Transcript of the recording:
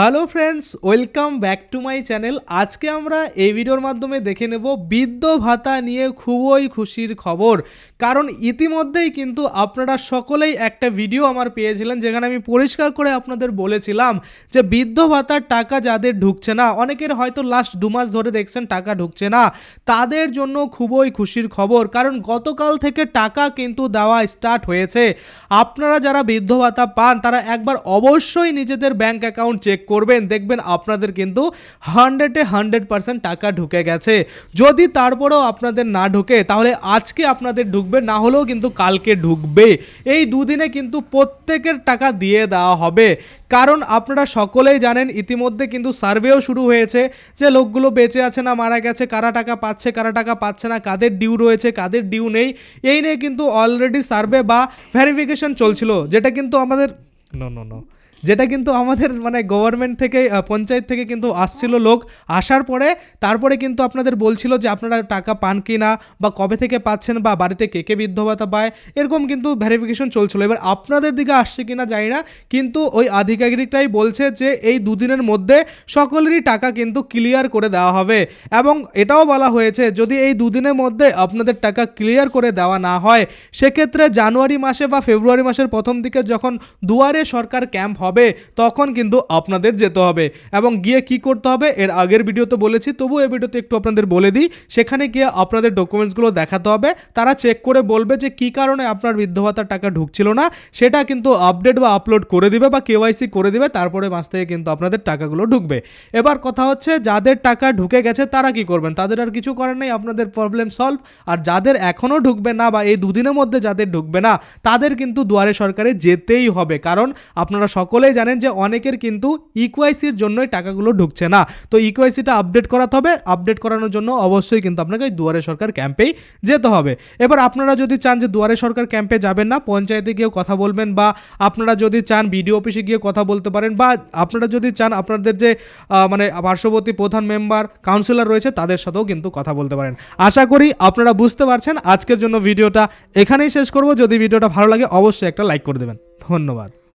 Hello friends, welcome back to my channel. আজকে আমরা এই ভিডিওর মাধ্যমে দেখে নেব বৃদ্ধ ভাতা নিয়ে খুবই খুশির খবর। কারণ ইতিমধ্যেই কিন্তু আপনারা সকলেই একটা ভিডিও আমার পেয়েছিলেন, যেখানে আমি পরিষ্কার করে আপনাদের বলেছিলাম যে বৃদ্ধ ভাতার টাকা যাদের ঢুকছে না, অনেকের হয়তো লাস্ট দু মাস ধরে দেখছেন টাকা ঢুকছে না, তাদের জন্য খুবই খুশির খবর। কারণ গতকাল থেকে টাকা কিন্তু দেওয়া স্টার্ট হয়েছে। আপনারা যারা বৃদ্ধ ভাতা পান, তারা একবার অবশ্যই নিজেদের ব্যাংক অ্যাকাউন্ট চেক করবেন, দেখবেন আপনাদের কিন্তু হান্ড্রেডে হান্ড্রেড পার্সেন্ট টাকা ঢুকে গেছে। যদি তারপরেও আপনাদের না ঢুকে, তাহলে আজকে আপনাদের ঢুকবে, না হলেও কিন্তু কালকে ঢুকবে। এই দুদিনে কিন্তু প্রত্যেকের টাকা দিয়ে দেওয়া হবে। কারণ আপনারা সকলেই জানেন, ইতিমধ্যে কিন্তু সার্ভেও শুরু হয়েছে যে লোকগুলো বেঁচে আছে না মারা গেছে, কারা টাকা পাচ্ছে, কারা টাকা পাচ্ছে না, কাদের ডিউ রয়েছে, কাদের ডিউ নেই, এই নিয়ে কিন্তু অলরেডি সার্ভে বা ভেরিফিকেশন চলছিল, যেটা কিন্তু আমাদের নো নো নো যেটা কিন্তু আমাদের মানে গভর্নমেন্ট থেকে পঞ্চায়েত থেকে কিন্তু আসছিল লোক। আসার পরে তারপরে কিন্তু আপনাদের বলছিল যে আপনারা টাকা পান কি না বা কবে থেকে পাচ্ছেন বা বাড়িতে কে কে বৃদ্ধ ভাতা পায়, এরকম কিন্তু ভেরিফিকেশন চলছিল। এবার আপনাদের দিকে আসছে কি না জানি না, কিন্তু ওই আধিকারিকটাই বলছে যে এই দুদিনের মধ্যে সকলেরই টাকা কিন্তু ক্লিয়ার করে দেওয়া হবে। এবং এটাও বলা হয়েছে, যদি এই দুদিনের মধ্যে আপনাদের টাকা ক্লিয়ার করে দেওয়া না হয়, সেক্ষেত্রে জানুয়ারি মাসে বা ফেব্রুয়ারি মাসের প্রথম দিকে যখন দুয়ারে সরকার ক্যাম্প হবে, তখন কিন্তু আপনাদের যেতে হবে। এবং গিয়ে কি করতে হবে, এর আগের ভিডিওতে বলেছি, তবু এই ভিডিওতে একটু আপনাদের বলে দিই, সেখানে গিয়ে আপনাদের ডকুমেন্টসগুলো দেখাতে হবে। তারা চেক করে বলবে যে কী কারণে আপনার বৃদ্ধ ভাতার টাকা ঢুকছিল না, সেটা কিন্তু আপডেট বা আপলোড করে দিবে বা কেওয়াইসি করে দিবে, তারপরে মাস থেকে কিন্তু আপনাদের টাকাগুলো ঢুকবে। এবার কথা হচ্ছে, যাদের টাকা ঢুকে গেছে, তারা কি করবেন? তাদের আর কিছু করার নেই, আপনাদের প্রবলেম সলভ আর যাদের এখনও ঢুকবে না বা এই দুদিনের মধ্যে যাদের ঢুকবে না, তাদের কিন্তু দুয়ারে সরকারে যেতেই হবে। কারণ আপনারা সকলেই জানেন যে অনেকের কিন্তু ইকুয়াইসির জন্যই টাকাগুলো ঢুকছে না। তো ইকুয়াইসিটা আপডেট করাতে হবে। আপডেট করানোর জন্য অবশ্যই কিন্তু আপনাকে দুয়ারে সরকার ক্যাম্পেই যেতে হবে। এবার আপনারা যদি চান যে দুয়ারে সরকার ক্যাম্পে যাবেন না, পঞ্চায়েতে গিয়েও কথা বলবেন বা আপনারা যদি চান বিডিও অফিসে গিয়ে কথা বলতে পারেন বা আপনারা যদি চান আপনাদের যে মানে পার্শ্ববর্তী প্রধান মেম্বার কাউন্সিলর রয়েছে, তাদের সাথেও কিন্তু কথা বলতে পারেন। আশা করি আপনারা বুঝতে পারছেন। আজকের জন্য ভিডিওটা এখানেই শেষ করব। যদি ভিডিওটা ভালো লাগে, অবশ্যই একটা লাইক করে দেবেন। ধন্যবাদ।